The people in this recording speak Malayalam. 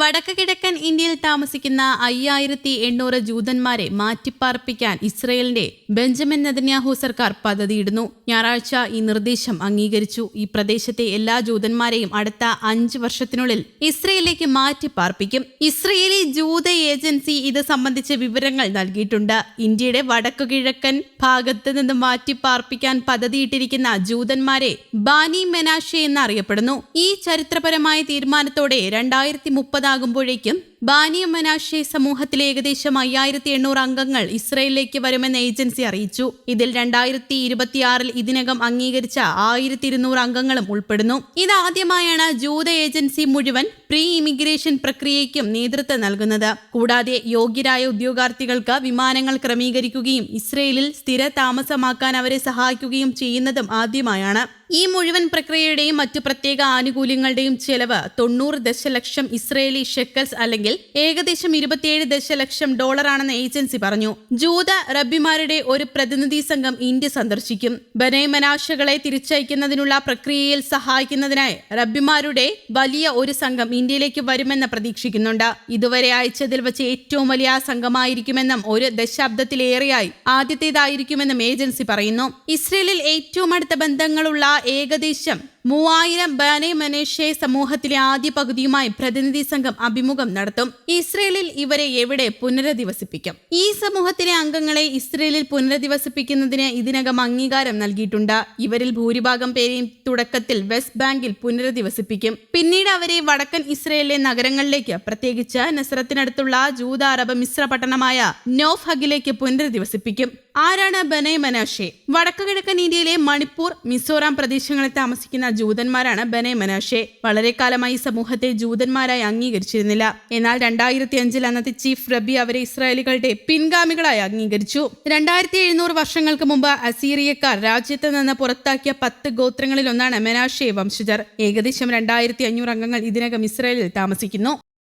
വടക്ക് കിഴക്കൻ ഇന്ത്യയിൽ താമസിക്കുന്ന അയ്യായിരത്തി എണ്ണൂറ് ജൂതന്മാരെ മാറ്റിപ്പാർപ്പിക്കാൻ ഇസ്രയേലിന്റെ ബെഞ്ചമിൻ നെതന്യാഹു സർക്കാർ പദ്ധതിയിടുന്നു. ഞായറാഴ്ച ഈ നിർദ്ദേശം അംഗീകരിച്ചു. ഈ പ്രദേശത്തെ എല്ലാ ജൂതന്മാരെയും അടുത്ത അഞ്ച് വർഷത്തിനുള്ളിൽ ഇസ്രയേലിലേക്ക് മാറ്റിപ്പാർപ്പിക്കും. ഇസ്രയേലി ജൂത ഏജൻസി ഇത് സംബന്ധിച്ച വിവരങ്ങൾ നൽകിയിട്ടുണ്ട്. ഇന്ത്യയുടെ വടക്കു കിഴക്കൻ ഭാഗത്ത് നിന്ന് മാറ്റിപ്പാർപ്പിക്കാൻ പദ്ധതിയിട്ടിരിക്കുന്ന ജൂതന്മാരെ ബാനി മെനാഷെ എന്നറിയപ്പെടുന്നു. ഈ ചരിത്രപരമായ തീരുമാനത്തോടെ രണ്ടായിരത്തി മുപ്പതാകുമ്പോഴേക്കും ബാനി മനാഷെ സമൂഹത്തിലെ ഏകദേശം അയ്യായിരത്തി എണ്ണൂറ് അംഗങ്ങൾ ഇസ്രയേലിലേക്ക് വരുമെന്ന് ഏജൻസി അറിയിച്ചു. ഇതിൽ രണ്ടായിരത്തി ഇരുപത്തിയാറിൽ ഇതിനകം അംഗീകരിച്ച ആയിരത്തി ഇരുന്നൂറ് അംഗങ്ങളും ഉൾപ്പെടുന്നു. ഇതാദ്യമായാണ് ജൂത ഏജൻസി മുഴുവൻ പ്രീ ഇമിഗ്രേഷൻ പ്രക്രിയയ്ക്കും നേതൃത്വം നൽകുന്നത്. കൂടാതെ യോഗ്യരായ ഉദ്യോഗാർത്ഥികൾക്ക് വിമാനങ്ങൾ ക്രമീകരിക്കുകയും ഇസ്രയേലിൽ സ്ഥിര താമസമാക്കാൻ അവരെ സഹായിക്കുകയും ചെയ്യുന്നതും ആദ്യമായാണ്. ഈ മുഴുവൻ പ്രക്രിയയുടെയും മറ്റു പ്രത്യേക ആനുകൂല്യങ്ങളുടെയും ചെലവ് തൊണ്ണൂറ് ദശലക്ഷം ഇസ്രയേലി ഷെക്കൽസ് അല്ലെങ്കിൽ ഏകദേശം ഇരുപത്തിയേഴ് ദശലക്ഷം ഡോളറാണെന്ന് ഏജൻസി പറഞ്ഞു. ജൂത റബ്ബിമാരുടെ ഒരു പ്രതിനിധി സംഘം ഇന്ത്യ സന്ദർശിക്കും. ബനൈമനാശകളെ തിരിച്ചയക്കുന്നതിനുള്ള പ്രക്രിയയിൽ സഹായിക്കുന്നതിനായി റബ്ബിമാരുടെ വലിയ ഒരു സംഘം ഇന്ത്യയിലേക്ക് വരുമെന്ന് പ്രതീക്ഷിക്കുന്നുണ്ട്. ഇതുവരെ അയച്ചതിൽ വെച്ച് ഏറ്റവും വലിയ സംഘമായിരിക്കുമെന്നും ഒരു ദശാബ്ദത്തിലേറെയായി ആദ്യത്തേതായിരിക്കുമെന്നും ഏജൻസി പറയുന്നു. ഇസ്രയേലിൽ ഏറ്റവും അടുത്ത ബന്ധങ്ങളുള്ള ഏകദേശം മൂവായിരം ബാനെ മനേഷെ സമൂഹത്തിലെ ആദ്യ പകുതിയുമായി പ്രതിനിധി സംഘം അഭിമുഖം നടത്തും. ഇസ്രയേലിൽ ഇവരെ എവിടെ പുനരധിവസിപ്പിക്കും? ഈ സമൂഹത്തിലെ അംഗങ്ങളെ ഇസ്രയേലിൽ പുനരധിവസിപ്പിക്കുന്നതിന് ഇതിനകം അംഗീകാരം നൽകിയിട്ടുണ്ട്. ഇവരിൽ ഭൂരിഭാഗം പേരെയും തുടക്കത്തിൽ വെസ്റ്റ് ബാങ്കിൽ പുനരധിവസിപ്പിക്കും. പിന്നീട് അവരെ വടക്കൻ ഇസ്രയേലിലെ നഗരങ്ങളിലേക്ക് പ്രത്യേകിച്ച് നസ്രത്തിനടുത്തുള്ള ജൂത അറബ് മിശ്ര പട്ടണമായ നോഫ് ഹഗിലേക്ക് പുനരധിവസിപ്പിക്കും. ആരാണ് ബനയ് മനാഷെ? വടക്കു കിഴക്കൻ ഇന്ത്യയിലെ മണിപ്പൂർ മിസോറാം പ്രദേശങ്ങളിൽ താമസിക്കുന്ന ജൂതന്മാരാണ് ബനെ മനാഷെ വളരെ കാലമായി സമൂഹത്തെ ജൂതന്മാരായി അംഗീകരിച്ചിരുന്നില്ല. എന്നാൽ രണ്ടായിരത്തി അഞ്ചിൽ അന്നത്തെ ചീഫ് റബി അവരെ ഇസ്രായേലികളുടെ പിൻഗാമികളായി അംഗീകരിച്ചു. രണ്ടായിരത്തി എഴുന്നൂറ് വർഷങ്ങൾക്ക് മുമ്പ് അസീറിയക്കാർ രാജ്യത്ത് നിന്ന് പുറത്താക്കിയ പത്ത് ഗോത്രങ്ങളിൽ ഒന്നാണ് മെനാഷെ വംശജർ. ഏകദേശം രണ്ടായിരത്തി അഞ്ഞൂറ് അംഗങ്ങൾ ഇതിനകം ഇസ്രായേലിൽ താമസിക്കുന്നു.